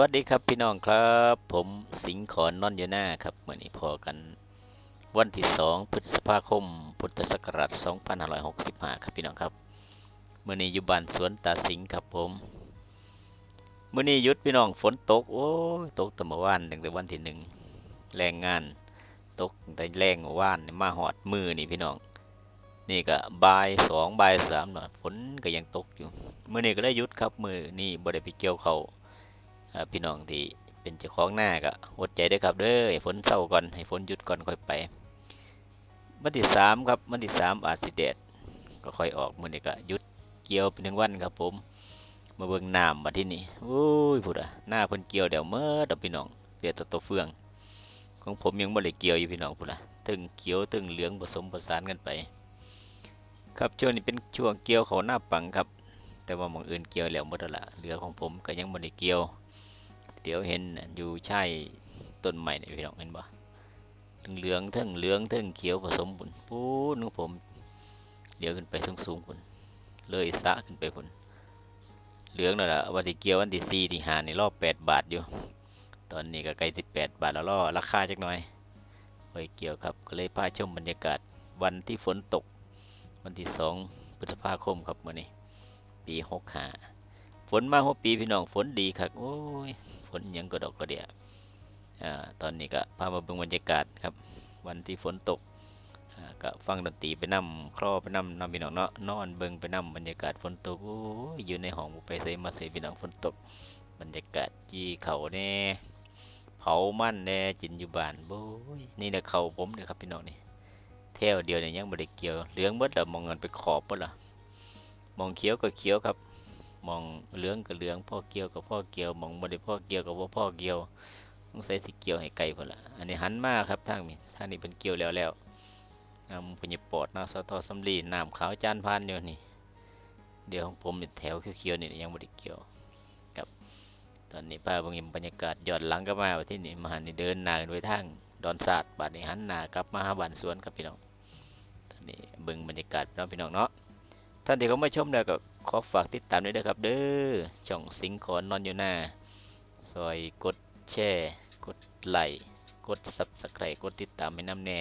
วัสดีครับพี่น้องครับ ผมสิงห์ขอนนอนอยู่หน้าครับเมื่อนี้พอกัน วันที่สองพฤษภาคม พุทธศักราช2565 ครับพี่น้องครับเมื่อนี้อยู่บ้านสวนตาสิงห์ครับผมเมื่อนี้หยุดพี่น้องฝนตกโอ้ตกตั้งแต่วันตั้งแต่วันที่หนึ่งแรงงาน ตกตั้งแต่แรงว่านมาหอดมือนี่พี่น้อง นี่ก็บ่ายสองบ่ายสามหน่อยฝนก็ยังตกอยู่เมื่อนี้ก็ได้หยุดครับมือนี่บ่ได้ไปเกี่ยวเขา่า พี่น้องที่เป็นเจ้าของหน้าก็อดใจได้ครับเด้อให้ฝนเศร้าก่อนให้ฝนหยุดก่อนค่อยไปวันที่สามครับวันที่สามอาจสิแดดก็ค่อยออกมือนี้ก็หยุดเกี่ยวเป็นหนึ่งวันครับผม มาเบิ่งน้ำมาที่นี่โอ้ยพุดอะหน้าเพิ่นเกี่ยวเดี๋ยวเมื่อดอกพี่น้องเปียตัวตัวเฟือง ของผมยังบ่ได้เกี่ยวอยู่พี่น้องพุดอะตึงเขียวตึงเหลืองผสมผสานกันไป ครับช่วงนี้เป็นช่วงเกี่ยวเขาหน้าปังครับ แต่ว่ามองอื่นเกี่ยวแล้วหมดแล้วละเหลือของผมก็ยังบ่ได้เกี่ยว เดี๋ยวเห็นอยู่ใช่ต้นใหม่นี่พี่น้องเห็นบ่เหลืองทั้งเหลืองทั้งเขียวผสมปุ่นปูนของผมเดี๋ยวขึ้นไปสูงๆปุ่นเลยสะขึ้นไปปุ่นเหลืองนั่นแหละวันที่เกี่ยววันที่สี่ที่หานี่รอบแปดบาทอยู่ ตอนนี้ก็ใกล้สิบแปดบาทแล้วล่อราคาจักหน่อยไว้เกี่ยวครับก็เลยพาชมบรรยากาศวันที่ฝนตก วันที่สองพฤษภาคมครับมื่อนี้ ปีหกห้า ฝนมาหัวปีพี่น้องฝนดีครับโอ้ยฝนยังก็ดอกก็เดียอ่าตอนนี้ก็พามาเบิ่งบรรยากาศครับ วันที่ฝนตกอ่าก็ฟังดนตรีไปนำคลอไปนำนำพี่น้องเนาะนอนเบิ่งไปนำบรรยากาศฝนตกโอ้ยอยู่ในห้องไปใส่มาใส่พี่น้องฝนตก บรรยากาศจีเขาแน่เผามันแน่จินอยู่บ้านโอ้ยนี่นะเขาผมเนี่ยครับพี่น้องนี่แถวเดียวเนี่ยยังบ่ได้เกี่ยวเหลืองเบิดแล้วมองเงินไปขอบเบิดละมองเขียวก็เขียวครับ มองเหลืองก็เหลืองพ่อเกี่ยวกับพ่อเกี่ยวมองบ่ได้พ่อเกี่ยวกับบ่าพ่อเกี่ยวต้องใส่สิเกี่ยวให้ไกลพุ่นละอันนี้หันมาครับทางนี้ทางนี้เป็นเกี่ยวแล้วแล้วน้ำพญปอดนาสตอสำลีน้ำขาวจานพานอยู่นี่ เดี๋ยวของผมนี่แถวเขียวๆนี่ยังบ่ได้เกี่ยวครับ ตอนนี้ป้าเบิ่งบรรยากาศย้อนหลังก็มาว่าที่นี่มาหันนี่เดินหน้ากันไปทางดอนศาสตร์บัดนี้หันหน้ากลับมาหาบ้านสวนครับพี่น้องตอนนี้เบิ่งบรรยากาศเนาะพี่น้องเนาะท่านที่เขามาชมแล้วก็ ขอฝากติดตามด้วยนะครับ เด้อช่องสิงขอนอนอยู่หน้าซอยกดแชร์กดไลค์กดซับสไครต์กดติดตามให้น้ำแน่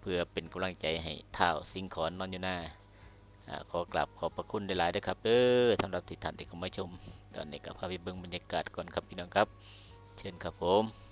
เพื่อเป็นกำลังใจให้เท่าสิงขอนนอนอยู่หน้าอ่าขอกราบขอบพระคุณหลายๆด้วยครับเด้อสำหรับที่ท่านที่เข้ามาชม ตอนนี้ก็พาไปเบิ่งบรรยากาศก่อนครับพี่น้องครับ เชิญครับผม